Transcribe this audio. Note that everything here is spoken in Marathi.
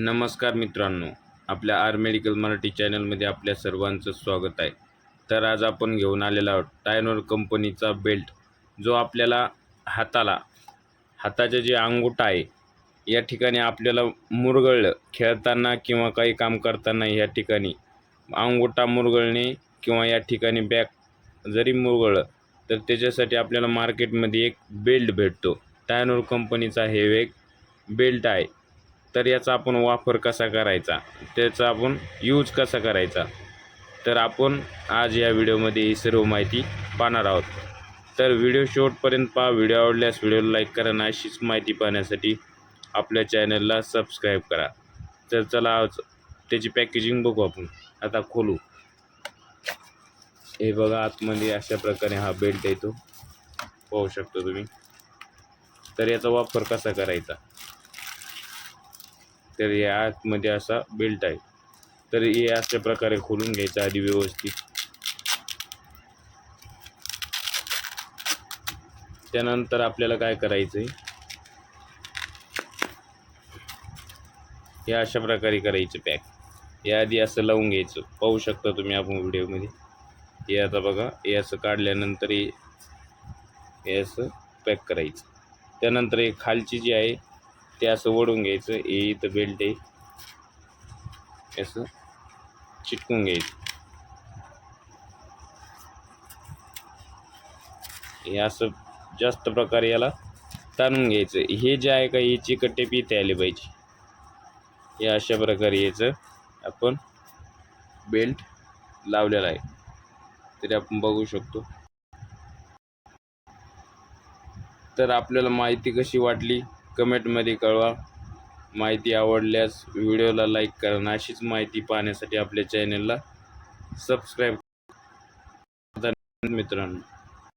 नमस्कार मित्रांनो आपल्या आर मेडिकल मराठी चॅनलमध्ये आपल्या सर्वांचं स्वागत आहे. तर आज आपण घेऊन आलेला आहोत टायनोर कंपनीचा बेल्ट जो आपल्याला हाताला हाताच्या जे अंगुठा आहे या ठिकाणी आपल्याला मुरगळलं खेळताना किंवा काही काम करताना या ठिकाणी अंगुठा मुरगळणे किंवा या ठिकाणी बॅक जरी मुरगळलं तर त्याच्यासाठी आपल्याला मार्केटमध्ये एक बेल्ट भेटतो. टायनोर कंपनीचा हे एक बेल्ट आहे. तर याचा आपण वापर कसा करायचा? त्याचा आपण यूज कसा करायचा? तर आपण आज या व्हिडिओमध्ये ही सर्व माहिती पाहणार आहोत. तर व्हिडिओ शेवटपर्यंत पहा. व्हिडिओ आवडल्यास व्हिडिओला लाईक करा आणि अशीच माहिती पाहण्यासाठी आपल्या चॅनलला सबस्क्राईब करा. तर चला आज त्याची पॅकेजिंग बघू आपण. आता खोलू. हे बघा आतमध्ये अशा प्रकारे हा बेल्ट येतो पाहू शकतो तुम्ही. तर याचा वापर कसा करायचा? तर या आतमध्ये असा बेल्ट आहे. तर हे अशा प्रकारे खोलून घ्यायचं आधी व्यवस्थित. त्यानंतर आपल्याला काय करायचं आहे हे अशा प्रकारे करायचं पॅक या आधी असं लावून घ्यायचं. पाहू शकता तुम्ही आपण व्हिडिओमध्ये. हे आता बघा हे असं काढल्यानंतर हे हे असं पॅक करायचं. त्यानंतर हे खालची जी आहे ते असं ओढून घ्यायचं. हे इथं बेल्ट आहे. असं चिटकून घ्यायचं. हे असं जास्त प्रकारे याला ताणून घ्यायचं. हे जे आहे का हे चिकटेप इथे आले पाहिजे. हे अशा प्रकारे याचं आपण बेल्ट लावलेला आहे. तरी आपण बघू शकतो. तर आपल्याला माहिती कशी वाटली? कमेंटमध्ये कळवा. माहिती आवडल्यास व्हिडिओला लाईक करा. आणि अशीच माहिती पाहण्यासाठी आपल्या चॅनलला सबस्क्राईब मित्रांनो.